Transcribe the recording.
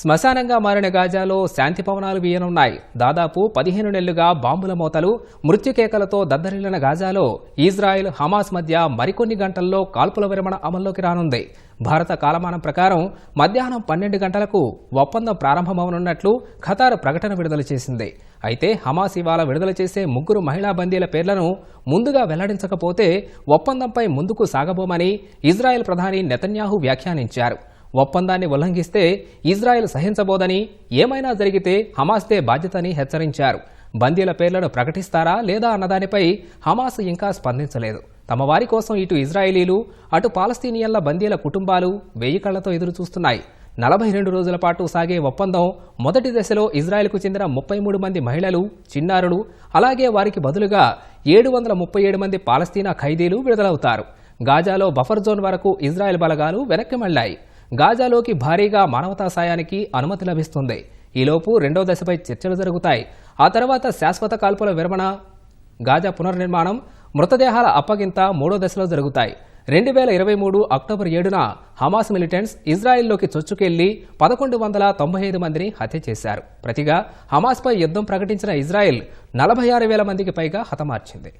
శ్మశానంగా మారిన గాజాలో శాంతి భవనాలు వీయనున్నాయి. దాదాపు పదిహేను నెలలుగా బాంబుల మోతలు మృత్యుకేకలతో దద్దరిల్లిన గాజాలో ఇజ్రాయెల్ హమాస్ మధ్య మరికొన్ని గంటల్లో కాల్పుల విరమణ అమల్లోకి రానుంది. భారత కాలమానం ప్రకారం మధ్యాహ్నం పన్నెండు గంటలకు ఒప్పందం ప్రారంభమవనున్నట్లు ఖతార్ ప్రకటన విడుదల చేసింది. అయితే హమాస్ ఇవాళ విడుదల చేసే ముగ్గురు మహిళా బందీల పేర్లను ముందుగా వెల్లడించకపోతే ఒప్పందంపై ముందుకు సాగబోమని ఇజ్రాయెల్ ప్రధాని నెతన్యాహు వ్యాఖ్యానించారు. ఒప్పందాన్ని ఉల్లంఘిస్తే ఇజ్రాయెల్ సహించబోదని ఏమైనా జరిగితే హమాస్దే బాధ్యతని హెచ్చరించారు. బందీల పేర్లను ప్రకటిస్తారా లేదా అన్నదానిపై హమాస్ ఇంకా స్పందించలేదు. తమ వారి కోసం ఇటు ఇజ్రాయేలీలు అటు పాలస్తీనియన్ల బందీల కుటుంబాలు వెయ్యి కళ్ళతో ఎదురు చూస్తున్నాయి నలభై రెండు రోజుల పాటు సాగే ఒప్పందం మొదటి దశలో ఇజ్రాయెల్కు చెందిన ముప్పై మూడు మంది మహిళలు చిన్నారులు అలాగే వారికి బదులుగా ఏడు వందల ముప్పై ఏడు మంది పాలస్తీనా ఖైదీలు విడుదలవుతారు. గాజాలో బఫర్ జోన్ వరకు ఇజ్రాయెల్ బలగాలు వెనక్కి మళ్ళాయి గాజాలోకి భారీగా మానవతా సాయానికి అనుమతి లభిస్తుంది. ఈలోపు రెండో దశపై చర్చలు జరుగుతాయి. ఆ తర్వాత శాశ్వత కాల్పుల విరమణ గాజా పునర్నిర్మాణం మృతదేహాల అప్పగింత మూడో దశలో జరుగుతాయి. రెండు వేల ఇరవై మూడు అక్టోబర్ ఏడున హమాస్ మిలిటెంట్స్ ఇజ్రాయెల్లోకి చొచ్చుకెళ్ళి పదకొండు వందల తొంభై ఐదు మందిని హత్య చేశారు. ప్రతిగా హమాస్పై యుద్ధం ప్రకటించిన ఇజ్రాయెల్ నలభై ఆరు వేల మందికి పైగా హతమార్చింది.